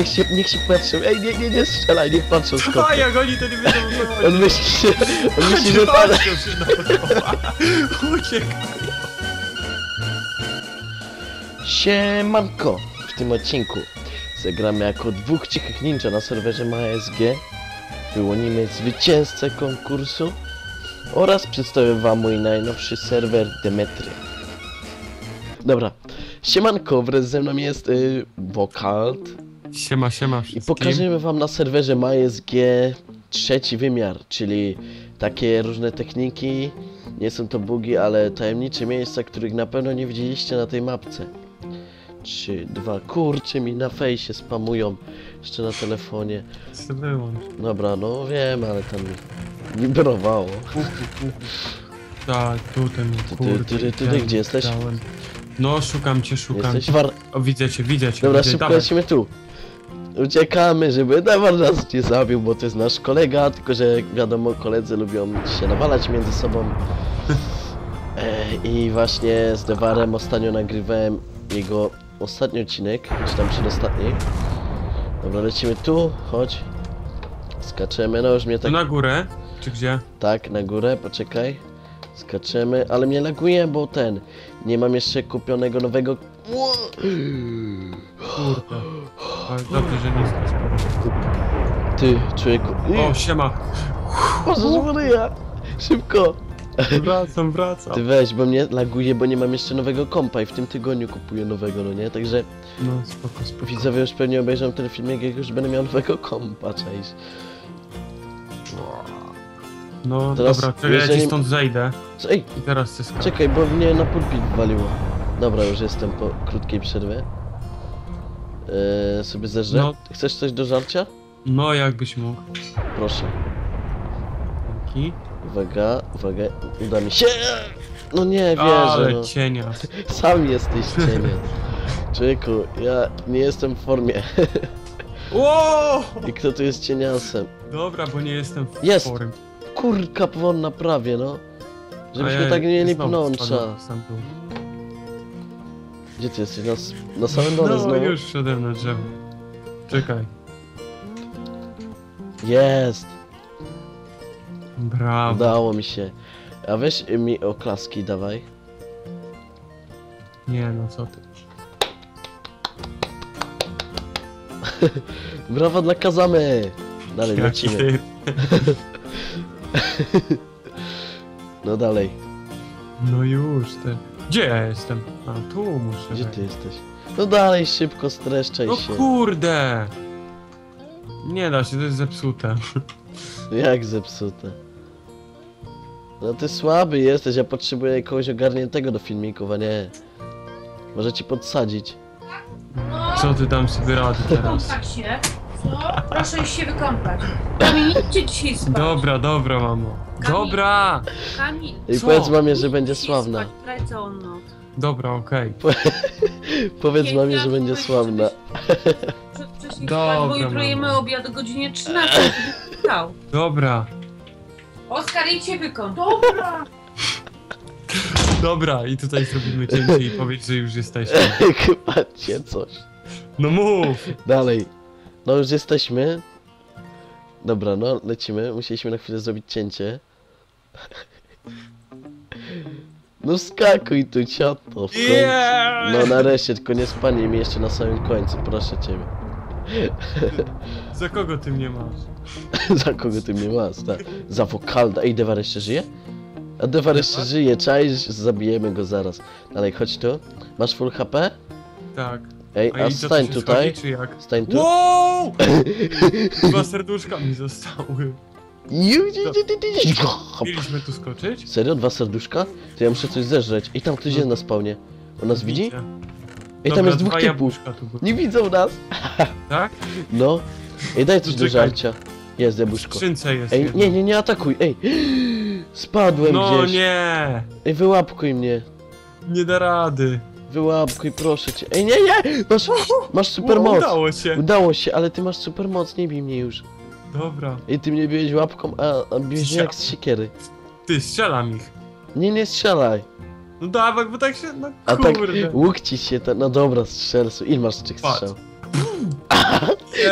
Niech się, niech się patrzą, ej, nie, nie, nie strzelaj, niech patrzą skąd. A jak oni to nie wiedzą co On myśli, on myśli, że. Uciekaj. Siemanko! W tym odcinku zagramy jako dwóch cichych ninja na serwerze MASG. Wyłonimy zwycięzcę konkursu oraz przedstawię wam mój najnowszy serwer Demetry. Dobra, siemanko, wraz ze mną jest y, Vokalt Siema, siema i wszystkim. pokażemy wam na serwerze MASG trzeci wymiar, czyli takie różne techniki, nie są to bugi, ale tajemnicze miejsca, których na pewno nie widzieliście na tej mapce. 3, 2, kurczę mi na fejsie spamują, jeszcze na telefonie. Co wyłącz. Dobra, no wiem, ale tam mi wibrowało. Tak, tutaj mi ty, kurde. ty, ty, gdzie jesteś? No, szukam cię, szukam. Jesteś war... O, widzę cię, widzę cię. Dobra, widzę. szybko Dawaj. lecimy tu. Uciekamy, żeby Dewar nas nie zabił, bo to jest nasz kolega, tylko że wiadomo, koledzy lubią się nawalać między sobą. E, I właśnie z Dewarem ostatnio nagrywałem jego ostatni odcinek, czy tam przedostatni. Dobra, lecimy tu, chodź. Skaczemy, no już mnie Tu tak, na górę? Czy gdzie? tak, na górę, poczekaj. Skaczemy, ale mnie laguje, bo ten, nie mam jeszcze kupionego nowego... Kurde. Ale dobrze, że nie jesteś. Ty, człowieku. O, siema. Boże, Maryja! Szybko! Wracam, wracam. Ty weź, bo mnie laguje, bo nie mam jeszcze nowego kompa i w tym tygodniu kupuję nowego, no nie? Także No, spoko, spoko. widzowie już pewnie obejrzą ten filmik, jak już będę miał nowego kompa, czaisz. No, Teraz, dobra, to ja jeżeli- ci stąd zejdę. Co, ej, I teraz chcę skakać. czekaj, bo mnie na pulpit waliło. Dobra, już jestem po krótkiej przerwie. Eee, sobie zeżrę. No. Chcesz coś do żarcia? No, jakbyś mógł. Proszę. Dzięki. Uwaga, uwaga, uda mi się. No nie wierzę, Ale no. cienias. Sam jesteś cieniem. Człowieku, ja nie jestem w formie. Ło! I kto tu jest cieniasem? Dobra, bo nie jestem w Jest. forym. Kurka powonna prawie, no. Żebyśmy tak nie mieli znowu pnącza. Gdzie ty jesteś? Na, na samym dole No, znowu? już wszedłem na drzewo. Czekaj. Jest! Brawo. Udało mi się. A weź mi oklaski dawaj. Nie, no co ty. Brawa dla Kazamy! Dalej Jaki lecimy. ty. No dalej. No już, ty. Gdzie ja jestem? A, tu muszę Gdzie wejść. ty jesteś? No dalej, szybko streszczaj No się. kurde! Nie da się, to jest zepsute. Jak zepsute. No ty słaby jesteś, ja potrzebuję kogoś ogarniętego do filmików, a nie. Może ci podsadzić. Co ty dam sobie rady teraz? Wykąpać się. Co? Proszę iść się wykąpać. Kamil, idźcie dzisiaj spać. Dobra, dobra, mamo. Dobra! Kamil, I Co? powiedz mamie, że będzie sławna. Spać, graj całą noc. Dobra, okej. Powiedz mamie, że będzie sławna. Przed wcześniej Dobra, spać, bo jutro jemy obiad o godzinie 13. żebyś Wstał. Dobra. Oskar, idź się wykąp. Dobra. Dobra, i tutaj zrobimy cięcie i powiedz, że już jesteśmy. Chyba cię coś. No mów! Dalej. No już jesteśmy. Dobra, no lecimy. Musieliśmy na chwilę zrobić cięcie. No skakuj tu, cioto. w końcu. Yeah! No nareszcie, tylko nie spadnij mi jeszcze na samym końcu, proszę ciebie. Za kogo ty mnie masz? Za kogo ty mnie masz, tak? Za wokalda. Ej, Dewar jeszcze żyje? A Dewar jeszcze żyje, czaisz? Zabijemy go zaraz. Dalej, chodź tu. Masz full HP? Tak. Ej, A a i co, stań się tutaj. schodzi, czy jak? Stań tu. Wow! Dwa serduszka mi zostały. Mieliśmy tu skoczyć? Serio? Dwa serduszka? To ja muszę coś zeżreć. I tam ktoś jest na spawnie. On nas widzi? Widzę. Ej, tam jest dwóch dwa typów. jabłuszka tu były. Nie widzą nas. Tak? No. Ej, daj coś do Czekaj. żarcia. Jest, W jabłuszko. skrzynce jest Ej, jedno. nie, nie, nie atakuj. Ej. Spadłem No gdzieś. nie! Ej, wyłapkuj mnie. Nie da rady. Wyłapkuj, proszę cię. Ej, nie, nie! Masz, masz super O, moc. Udało się. Udało się, ale ty masz super moc, nie bij mnie już. Dobra. Ej, ty mnie biłeś łapką, a, a biłeś mnie jak z siekiery. Ty, strzelam ich. Nie, nie strzelaj. No dawaj, bo tak się, no A tak kurde. łuk ci się, ta... no dobra, strzel, ile masz tych strzał?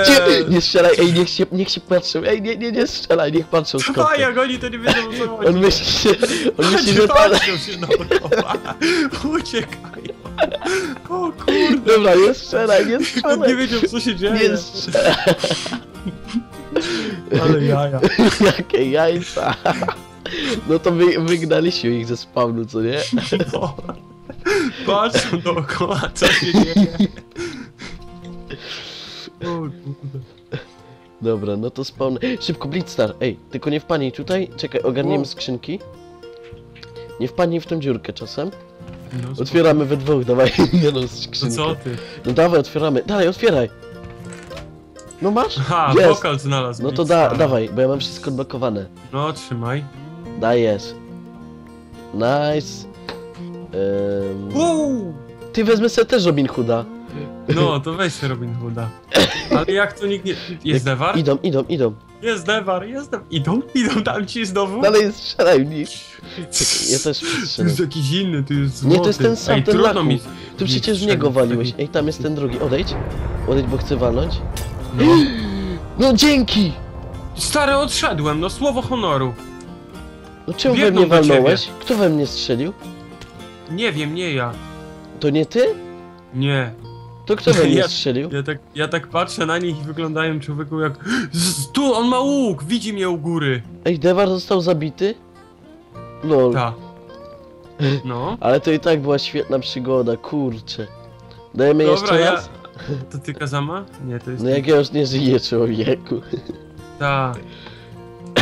Cię- Nie strzelaj, ej, niech się, niech się patrzą, ej, nie, nie, nie strzelaj, niech patrzą skąd. Jak oni to nie wiedzą co chodzi. On myśli, on myśli, że. Patrzą się dookoła. Uciekają. O kurde. Dobra, nie strzelaj, nie Nie strzelaj. wiedział co się dzieje. Nie strzelaj, Ale jaja. jakie jajca. No to wy, wygnaliśmy ich ze spawnu, co nie? No. Patrzą dookoła co się dzieje. O kurde. Dobra, no to spawn... Szybko, Blitzstar, ej, tylko nie wpadnij tutaj, czekaj, ogarniemy skrzynki. Nie wpadnij w tą dziurkę czasem. No. Otwieramy we dwóch, dawaj, nie no, No skrzynkę. co ty? No dawaj, otwieramy, dalej, otwieraj. No masz? Aha, Jest. pokal znalazł. No to da, dawaj, bo ja mam wszystko odblokowane. No trzymaj. Dajesz. Nice. Ym... Wow! Ty wezmę sobie też Robin Hooda. No, to weź Robin Hooda. Ale jak to nikt nie... Jest Dewar? Idą, idą, idą. Jest Dewar, jest Dewar. Idą? Idą tam ci znowu? Dalej strzelaj w nich. Czekaj, ja też strzelam. jest jakiś inny, tu jest Nie, złoty. to jest ten sam, Ej, ten trudno laku. mi... Tu mi przecież w niego waliłeś. Ej, tam jest ten drugi. Odejdź. Odejdź, bo chcę walnąć. No. No dzięki! Stary, odszedłem, no słowo honoru. No czemu we Biegną mnie do walnąłeś? Kto we mnie strzelił? Nie wiem, nie ja. To nie ty? Nie. To kto we mnie Ja- strzelił? Ja tak, ja tak patrzę na nich i wyglądają człowieku jak... Tu, on ma łuk, widzi mnie u góry. Ej, Dewar został zabity? Lol. Ta. No. Ale to i tak była świetna przygoda, kurczę. Dajemy jeszcze Dobra, ja... raz? To ty Kazama? Nie, to jest... No jak ja już nie żyję, człowieku. Ta.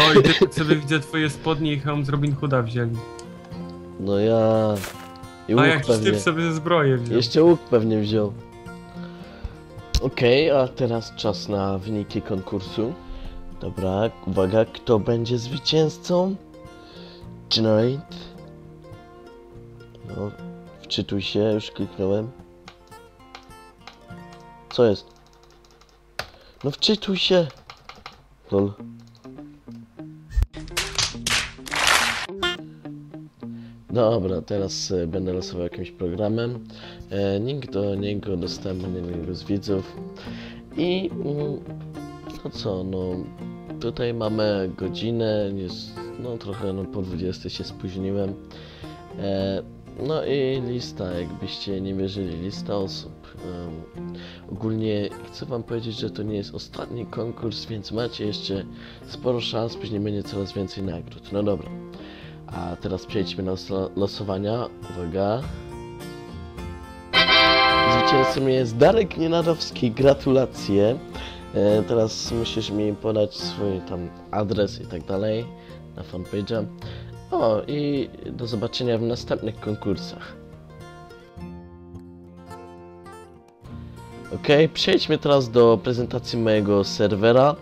Oj, ty sobie widzę twoje spodnie i hełm z Robin Hooda wzięli. No ja... I A jakiś pewnie. typ sobie zbroję wziął. Jeszcze łuk pewnie wziął. Okej, a teraz czas na wyniki konkursu. Dobra, uwaga, kto będzie zwycięzcą? Generate. No, wczytuj się, już kliknąłem. Co jest? No wczytuj się! Lol. Dobra, teraz e, będę losował jakimś programem. E, link do niego dostępny jednego z widzów. I mm, no co, no tutaj mamy godzinę, jest no trochę no, po 20 się spóźniłem. E, no i lista, jakbyście nie wierzyli, lista osób. Em, ogólnie chcę wam powiedzieć, że to nie jest ostatni konkurs, więc macie jeszcze sporo szans, później będzie coraz więcej nagród. No dobra. A teraz przejdźmy loso- losowania. Uwaga. Zwycięzcą jest Darek Nienadowski. Gratulacje. E, teraz musisz mi podać swój tam adres i tak dalej na fanpage'a. O i do zobaczenia w następnych konkursach. Ok, przejdźmy teraz do prezentacji mojego serwera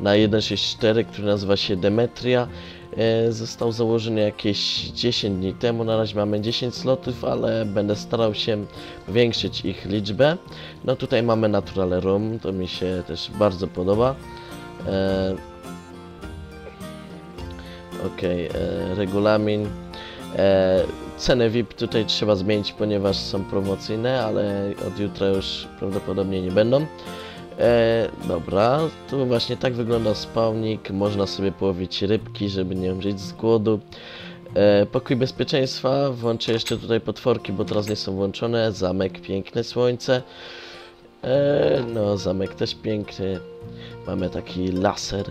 na 1.6.4, który nazywa się Demetria. E, został założony jakieś 10 dni temu, na razie mamy 10 slotów, ale będę starał się powiększyć ich liczbę. No tutaj mamy Natural Room, to mi się też bardzo podoba. E, Okej, e, regulamin. E, ceny VIP tutaj trzeba zmienić, ponieważ są promocyjne, ale od jutra już prawdopodobnie nie będą. E, dobra, tu właśnie tak wygląda spawnik. Można sobie połowić rybki, żeby nie umrzeć z głodu. E, pokój bezpieczeństwa. Włączę jeszcze tutaj potworki, bo teraz nie są włączone. Zamek, piękne słońce. E, no, zamek też piękny. Mamy taki laser.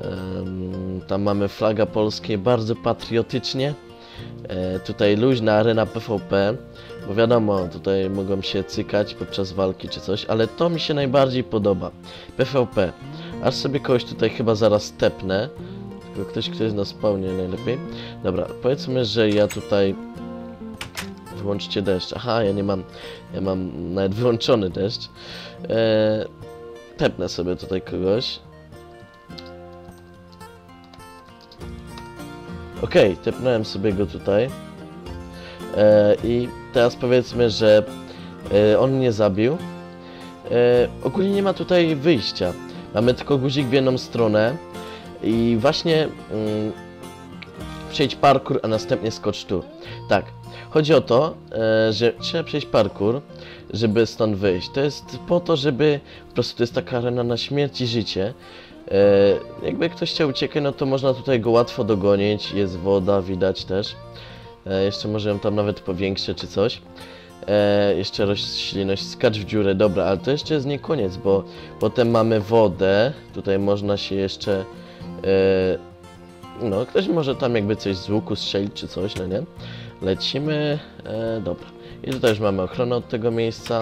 Em, tam mamy flaga polskie, bardzo patriotycznie. E, tutaj luźna arena PvP. Bo wiadomo, tutaj mogą się cykać podczas walki czy coś, ale to mi się najbardziej podoba. PvP. Aż sobie kogoś tutaj chyba zaraz tepnę. Tylko ktoś, kto jest na spawnie najlepiej. Dobra, powiedzmy, że ja tutaj... Wyłączcie deszcz. Aha, ja nie mam... Ja mam nawet wyłączony deszcz. Eee, tepnę sobie tutaj kogoś. Okej, tepnąłem sobie go tutaj. E, I teraz powiedzmy, że e, on mnie zabił. E, ogólnie nie ma tutaj wyjścia. Mamy tylko guzik w jedną stronę. I właśnie mm, przejdź parkour, a następnie skocz tu. Tak. Chodzi o to, e, że trzeba przejść parkour, żeby stąd wyjść. To jest po to, żeby po prostu to jest taka arena na śmierć i życie. E, jakby ktoś chciał uciekać, no to można tutaj go łatwo dogonić. Jest woda, widać też. E, jeszcze może ją tam nawet powiększę czy coś. E, jeszcze roślinność, skacz w dziurę, dobra, ale to jeszcze jest nie koniec, bo potem mamy wodę. Tutaj można się jeszcze. No, ktoś może tam jakby coś z łuku strzelić czy coś, no nie? Lecimy, dobra. I tutaj już mamy ochronę od tego miejsca.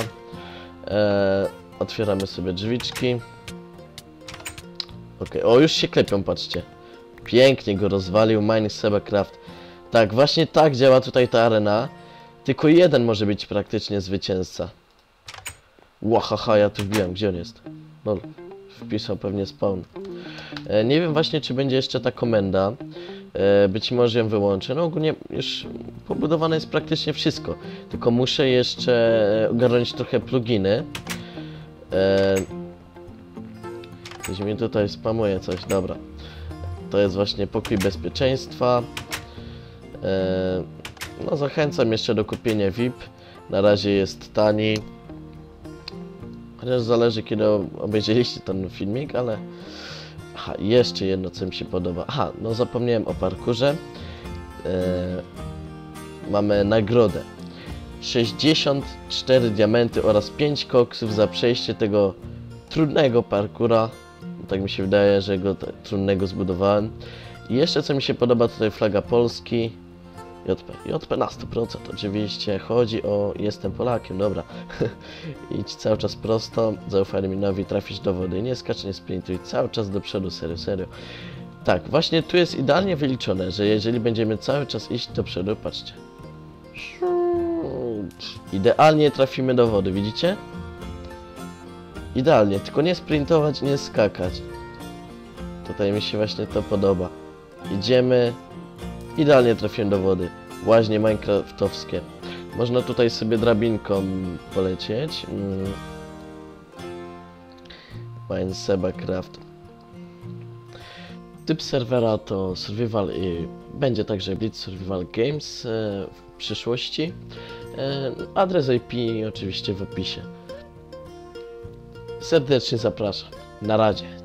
Otwieramy sobie drzwiczki. Okej, o już się klepią, patrzcie. Pięknie go rozwalił Mine Sebacraft. Tak, właśnie tak działa tutaj ta arena. Tylko jeden może być praktycznie zwycięzca. Łahaha, ja tu wbiłem, gdzie on jest? No, wpisał pewnie spawn. E, nie wiem właśnie, czy będzie jeszcze ta komenda. E, być może ją wyłączę. No ogólnie już pobudowane jest praktycznie wszystko. Tylko muszę jeszcze ogarnąć trochę pluginy. E, Ktoś mi tutaj spamuje coś, dobra. To jest właśnie pokój bezpieczeństwa. E, no zachęcam jeszcze do kupienia VIP. Na razie jest tani. Chociaż zależy kiedy obejrzeliście ten filmik, ale... Aha, jeszcze jedno co mi się podoba. Aha, no zapomniałem o parkurze. E, mamy nagrodę. 64 diamenty oraz 5 koksów za przejście tego trudnego parkura. Tak mi się wydaje, że go trudnego zbudowałem. I jeszcze co mi się podoba tutaj flaga Polski. JP. JP na 100% oczywiście. Chodzi o jestem Polakiem, dobra. Idź cały czas prosto, zaufaj Adminowi, trafisz do wody. Nie skacz, nie sprintuj, cały czas do przodu, serio, serio. Tak, właśnie tu jest idealnie wyliczone, że jeżeli będziemy cały czas iść do przodu, patrzcie. Idealnie trafimy do wody, widzicie? Idealnie, tylko nie sprintować, nie skakać. Tutaj mi się właśnie to podoba. Idziemy. Idealnie trafiłem do wody. Łaźnie minecraftowskie. Można tutaj sobie drabinką polecieć. Mm. Mine Sebacraft. Typ serwera to Survival i będzie także Blitz Survival Games e, w przyszłości. E, adres IP oczywiście w opisie. Serdecznie zapraszam. Na razie.